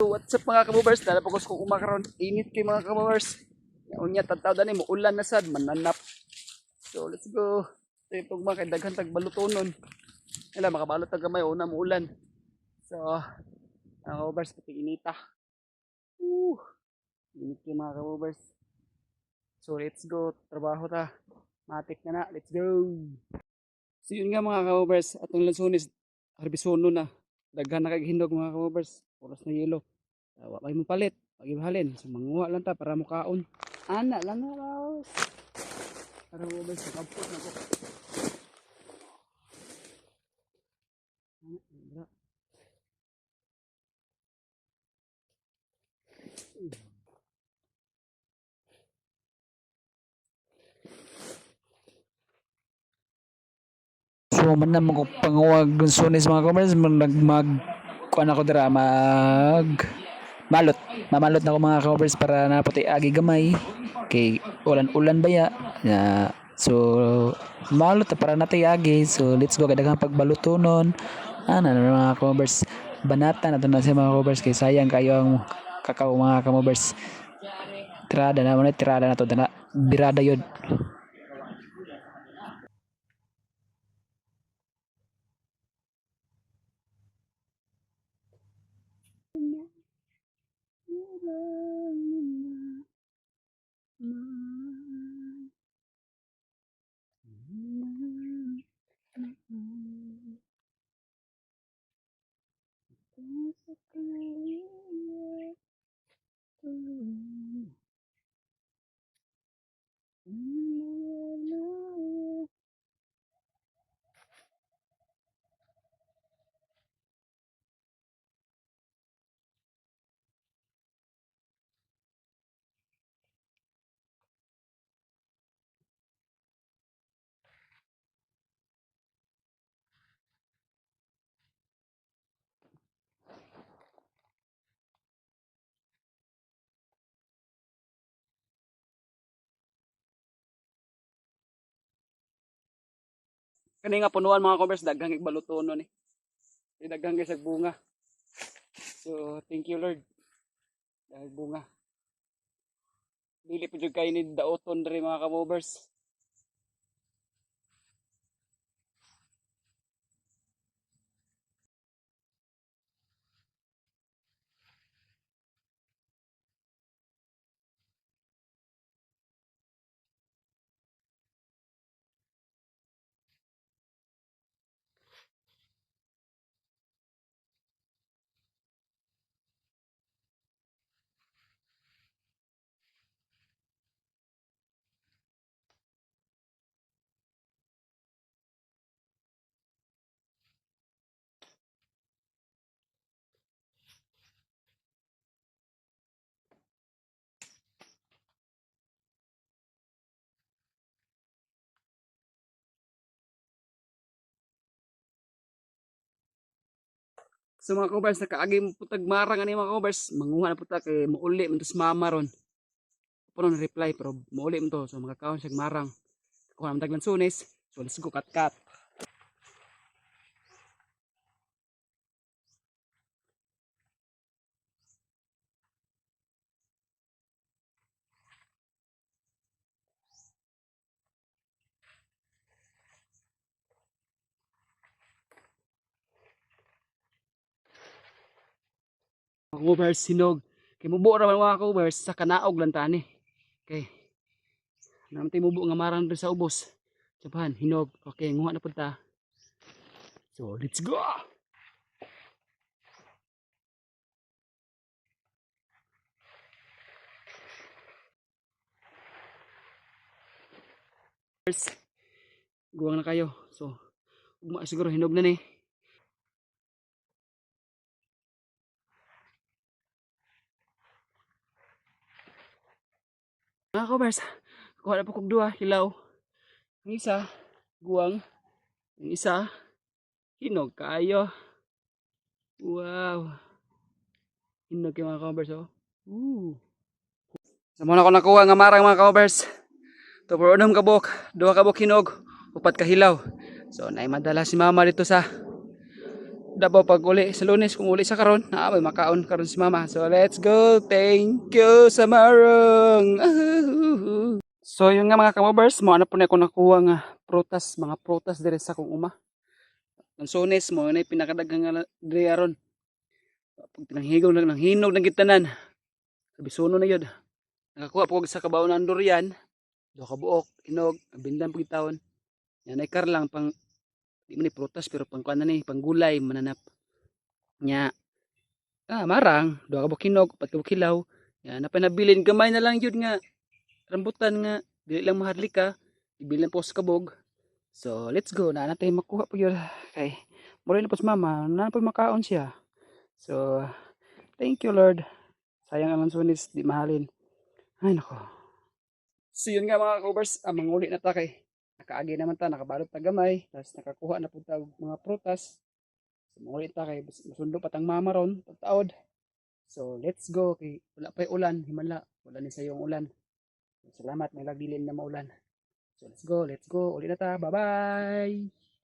So what's up mga kabubers? Dala po ko kumakaroon. Init kay mga kabubers. Unya tataw dani mo ulan na sad mananap. So let's go. Yung pag mga daghan tag balutonon. Wala makabalot tag gamay una mo ulan. So mga kabubers pati inita. Woo. Init kay mga kabubers. So let's go. Trabaho ta. Matik na na. Let's go. So yun nga mga kabubers. Atong lansunis. Harbisono na. Daghan na kay hindog mga kabubers. Oras na yelo. Uh, wa mo palit. Pagibahalin. So manguha lang ta para mukaon. Ana lang na raos. Para mo ba sa kapot na ko. Ana. So man na mga panguwag dun sunis mga commerce mag mag kuan ako dira mag malot. Mamalot na ako mga covers para naputi agi gamay. Kay ulan-ulan baya ya? So malot na para natay agi. So let's go. Kadagang pagbalutonon ana na mga covers banata na na sa mga covers kay sayang kayo ang kakao mga covers tirada na mo tirada na to. Na birada yun Kani nga punuan mga covers daghang igbalutono ni. Eh. Daghang kay sag bunga. So thank you Lord. Dahil bunga. Dili po jud kay ni daoton diri mga kabobers. So mga covers nakaagi mo putag marang ani mga covers manguha na puta kay muuli man to sa mama ron. Puno na reply pero muuli man to so makakaon siya marang. Kuha man taglan sunis. So let's go kat kat. Covers sinog kay mubo ra man mga covers sa kanaog lang tani kay naman mubo nga marang rin sa ubos Sabahan, hinog. Okay, nguha na punta. So, let's go! Guwang na kayo. So, siguro hinog na ni. Mga covers, kuha na po kog duha, hilaw. Ang isa, guwang. Ang isa, hinog kayo. Wow. Hinog yung mga covers, oh. Ooh. Sa muna ko nakuha nga marang mga covers. Ito por unang kabok, duha kabok hinog, upat ka hilaw. So, naay madala si mama dito sa Dabaw pag uli sa lunes kung uli sa karon, na may makaon karon si mama. So let's go. Thank you sa marong. So yun nga mga kamabers, mo ano po na ako nakuha nga prutas, mga prutas dire sa kong uma. Ang sunes mo, na pinakadagang nga dire aron. Pag pinanghigaw lang ng hinog ng gitanan. Sabi suno na yun. Nakakuha po sa kabaw ng durian. Do buok, inog, bindan po gitawon. Yan ay kar lang pang di man ni prutas pero pang kuan na ni pang gulay mananap. Nya ah marang, do ka bukinog, pat ka bukilaw. Yan napanabilin gamay na lang yun nga rambutan nga dili lang maharlika, ibilin po sa kabog. So, let's go. Na natin makuha po yun. Kay, muli na po si mama. Na po makaon siya. So, thank you Lord. Sayang ang sunis, di mahalin. Ay, nako. So, yun nga mga covers, ah, manguli na ta kay. Nakaagi naman ta, nakabalot ta gamay. Tapos nakakuha na og mga prutas. So, manguli ta kay, masundo pa tang mama ron, pagtaod. So, let's go. Kay, wala pa ulan, himala. Wala ni sa yung ulan. Salamat, may lagdilin na maulan. So, let's go, let's go. Uli na ta. Bye-bye!